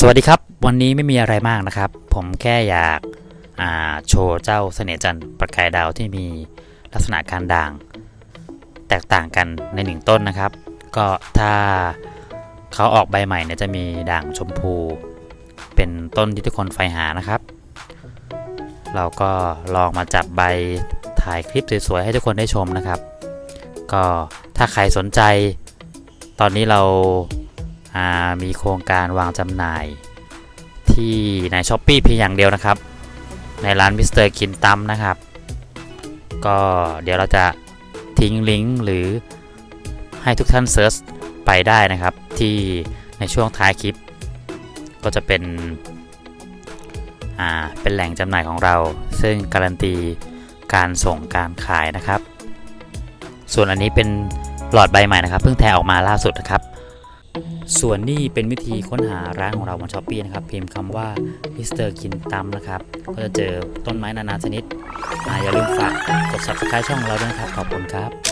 สวัสดีครับ วันนี้ไม่มีอะไรมากนะครับ ผมแค่อยากาโชว์เจ้าเสน่ห์จันทร์ประกายดาวที่มีลักษณะการด่าง แตกต่างกันในหนึ่งต้นนะครับ ก็ถ้าเขาออกใบใหม่เนี่ยจะมีด่างชมพู เป็นต้นที่ทุกคนใฝ่หานะครับ เราก็ลองมาจับใบถ่ายคลิปสวยๆให้ทุกคนได้ชมนะครับ ก็ถ้าใครสนใจ ตอนนี้เรา มีโครงการวางจำหน่ายที่ใน s h อ p e e เพียงอย่างเดียวนะครับ ในร้านมิสเตอร์กินตัมนะครับ ก็เดี๋ยวเราจะทิ้งลิงก์หรือให้ทุกท่านเซิร์ชไปได้นะครับ ที่ในช่วงท้ายคลิป ก็จะเป็นเป็นแหล่งจำหน่ายของเรา ซึ่งการันตีการส่งการขายนะครับ ส่วนอันนี้เป็นหลอดใบใหม่นะครับ เพิ่งแทออกมาล่าสุดนะครับ ส่วนนี้เป็นวิธีค้นหาร้านของเราบนช้อปปีนะครับพิมพ์คำว่ามิสเตอร์กินตัมนะครับก็จะเจอต้นไม้นานาชนิดออย่าลืมฝากกด subscribe ช่องเราด้วยนะครับขอบคุณครับ